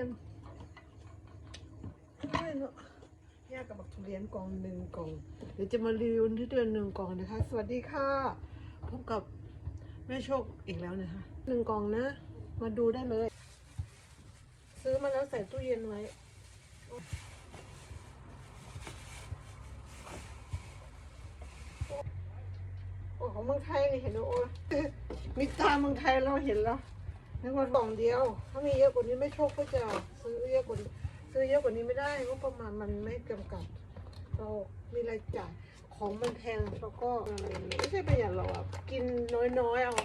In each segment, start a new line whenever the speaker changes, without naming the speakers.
ยนไม่เนาะยากกับบักทุเรียนกองหนึ่งกอง เดี๋ยวจะมารีวิวที่เดือนหนึ่งกองนะคะ สวัสดีค่ะ พบกับแม่โชคอีกแล้วนะคะหนึ่งกองนะ มาดูได้เลย ซื้อมาแล้วใส่ตู้เย็นไว้โอ้ของเมืองไทยนี่เห็นดูโอ้มีตาเมืองไทยเราเห็นแล้ว นึกว่ากล่องเดียว ถ้ามีเยอะกว่านี้ไม่โชคก็จะซื้อเยอะกว่านี้ซื้อเยอะกว่านี้ไม่ได้เพราะประมาณมันไม่จำกัด เรามีรายจ่ายของมันแพงแล้วก็ออไม่ใช่ประหยัดหรอกกินน้อยๆเอา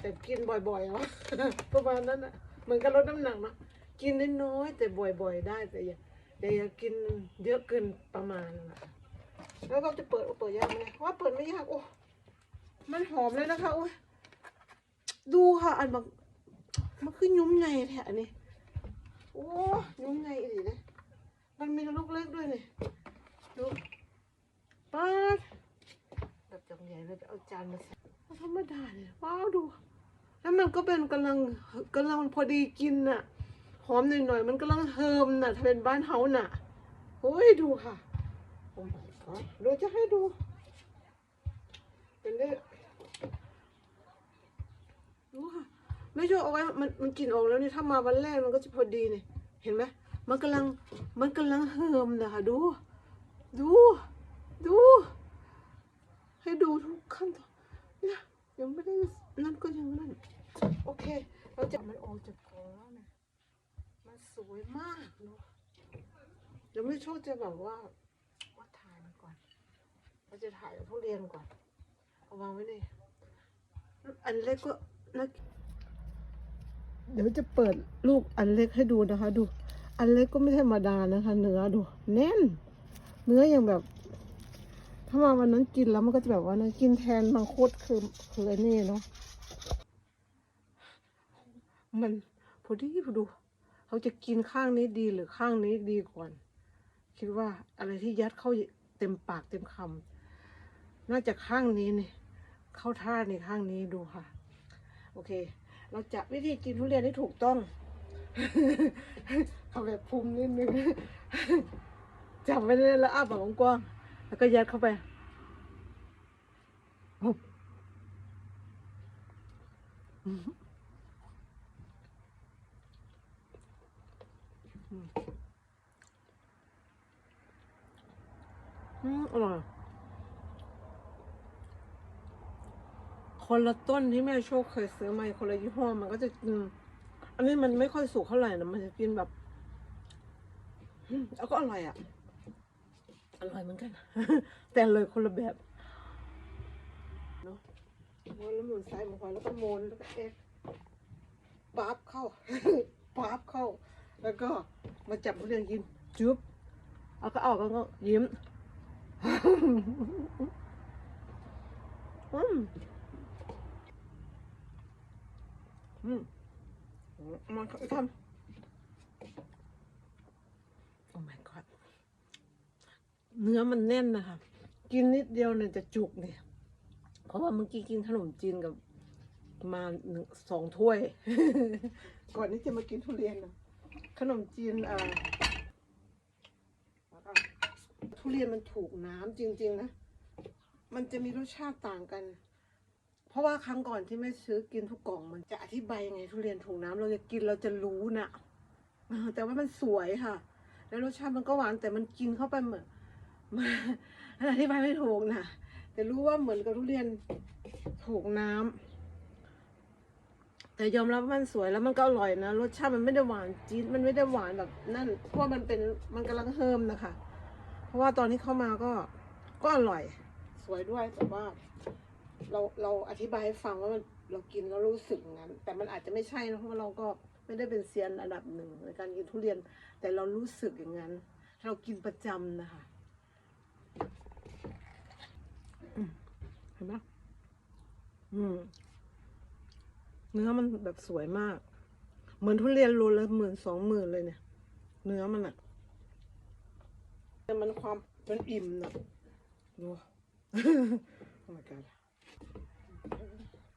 แต่กินบ่อยๆเอาประมาณนั้นอะเหมือนกับลดน้ำหนักเนาะกินน้อยๆแต่บ่อยๆได้แต่อย่าแต่อย่ากินเยอะเกินประมาณนั้นอะแล้วก็จะเปิดเปิดยากไหมว่าเปิดไม่ยากโอ้มันหอมเลยนะคะโอ้ยดูค่ะอันแบบ มันคือยุ้มไงแถะนี่โอ้ยุ้มไงอีกนะมันมีลูกเล็กด้วยนี่ดูป๊าแบบจังใหญ่เลยเอาจานมาใส่ธรรมดาเนี่ยว้าวดู แล้วมันก็เป็นกำลังกำลังพอดีกินน่ะหอมหน่อยๆมันกำลังเฮิมน่ะถ้าเป็นบ้านเฮาน่ะโอ้ยดูค่ะโอ้ยจะให้ดูเป็นได้รู้ค่ะ ไม่ช่วยเอาไว้มันมันกลินออกแล้วนี่ถ้ามาวันแรกมันก็จะพอดีเนี่ยเห็นไหมมันกำลังมันกำลังเฮิมนะคะดู ดู ดู ให้ดูทุกขั้นตอนเนี่ยยังไม่ได้นั่นก็ยังนั่นโอเค เราจะมันออกจากกล่องแล้วเนี่ยมันสวยมากเนาะเดี๋ยวไม่โชคจะแบบว่าว่าถ่ายมันก่อนเราจะถ่ายทุเรียนก่อนเอาวางไว้นี่อันเล็กก็นะ เดี๋ยวจะเปิดลูกอันเล็กให้ดูนะคะ ดู อันเล็กก็ไม่ธรรมดานะคะ เนื้อดู แน่น เนื้ออย่างแบบ ถ้ามาวันนั้นกินแล้วมันก็จะแบบว่านะกินแทนมังคุดคือคืออ้นี่เนาะมันพอดีพอดู เขาจะกินข้างนี้ดีหรือข้างนี้ดีก่อน คิดว่าอะไรที่ยัดเข้าเต็มปากเต็มคำน่าจะข้างนี้นี่เข้าท่าในข้างนี้ดูค่ะ โอเค เราจะวิธีกินทุเรียนที่ถูกต้อง เอาแบบภูมินิดนึงจับไว้เลยแล้วอ้าปากกว้างแล้วก็ยัดเข้าไปอืมอร่อย คนละต้นที่แม่โชคเคยซื้อมาคนละยี่ห้อมันก็จะกิน อันนี้มันไม่ค่อยสุกเท่าไหร่นะมันจะกินแบบอืมแล้วก็อร่อยอะ อร่อยเหมือนกัน แต่เลยคนละแบบเนาะม้วนแล้วหมุนซ้ายหมุนขวาแล้วก็โมนแล้วก็เอ๊ะปั๊บเข้าปั๊บเข้า แล้วก็มาจับทุเรียนกินจุ๊บเอาก็เอาก็ก็ยิ้ม อืม อืมมาทำโอ้ my god เนื้อมันแน่นนะคะ กินนิดเดียวเนี่ยจะจุกเนี่ย เพราะว่าเมื่อกี้กินขนมจีนกับมาหนึ่งสองถ้วย ก่อนที่จะมากินทุเรียนนะขนมจีนอ่าแล้วก็ทุเรียนมันถูกน้ำจริง ๆ นะ มันจะมีรสชาติต่างกัน เพราะว่าครั้งก่อนที่แม่ซื้อกินทุกกล่องมันจะอธิบายยังไงทุเรียนถูกน้ำเราจะกินเราจะรู้นะอ่าแต่ว่ามันสวยค่ะ แล้วรสชาติมันก็หวานแต่มันกินเข้าไปเหมือนมันอธิบายไม่ถูกนะแต่รู้ว่าเหมือนกับทุเรียนถูกน้ำแต่ยอมรับว่ามันสวยแล้วมันก็อร่อยนะรสชาติมันไม่ได้หวานจี๊ดมันไม่ได้หวานแบบนั่นเพราะว่ามันเป็นมันกำลังเฮิมนะคะ เพราะว่าตอนที่เข้ามาก็ก็อร่อย สวยด้วยแต่ว่า เราเราอธิบายให้ฟังว่ามันเรากินแล้วรู้สึกอย่างนั้น แต่มันอาจจะไม่ใช่นะเพราะว่าเราก็ไม่ได้เป็นเซียนระดับหนึ่งในการกินทุเรียน แต่เรารู้สึกอย่างนั้น เรากินประจำนะคะอืมเห็นไหมอืมเนื้อมันแบบสวยมาก เหมือนทุเรียนโลละหมื่นสองหมื่นเลยเนี่ย เนื้อมันอะแต่มันความมันอิ่มนะดูโอ้ my god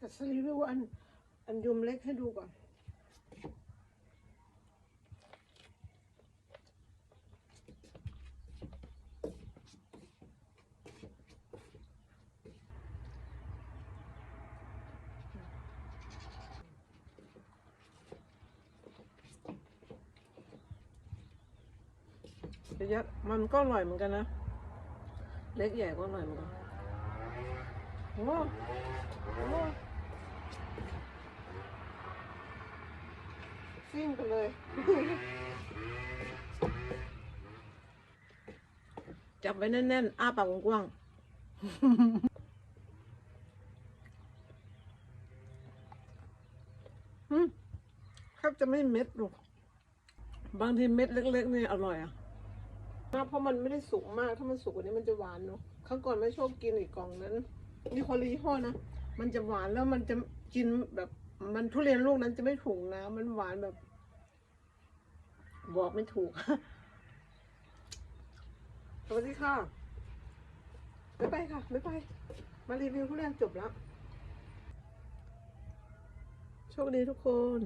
แต่สลีวิวอันอันยมเล็กให้ดูก่อนเยักมันก็อร่อยเหมือนกันนะ เล็กใหญ่ก็อร่อยเหมือนกันโอ้โห ซิ่งไปเลย จับไว้แน่นๆ อ้าปากกว้างๆอืมแทบจะไม่เม็ดหรอกบางทีเม็ดเล็กๆนี่อร่อยอะนะเพราะมันไม่ได้สุกมาก ถ้ามันสุกกว่านี้มันจะหวานเนาะครั้งก่อนไม่ชอบกินอีกกล่องนั้น นี่คนละยี่ห้อนะ มันจะหวานแล้วมันจะกินแบบ มันทุเรียนลูกนั้นจะไม่ถูกนะมันหวานแบบ บอกไม่ถูกสวัสดีค่ะไม่ไปค่ะไม่ไป มารีวิวทุเรียนจบแล้วโชคดีทุกคน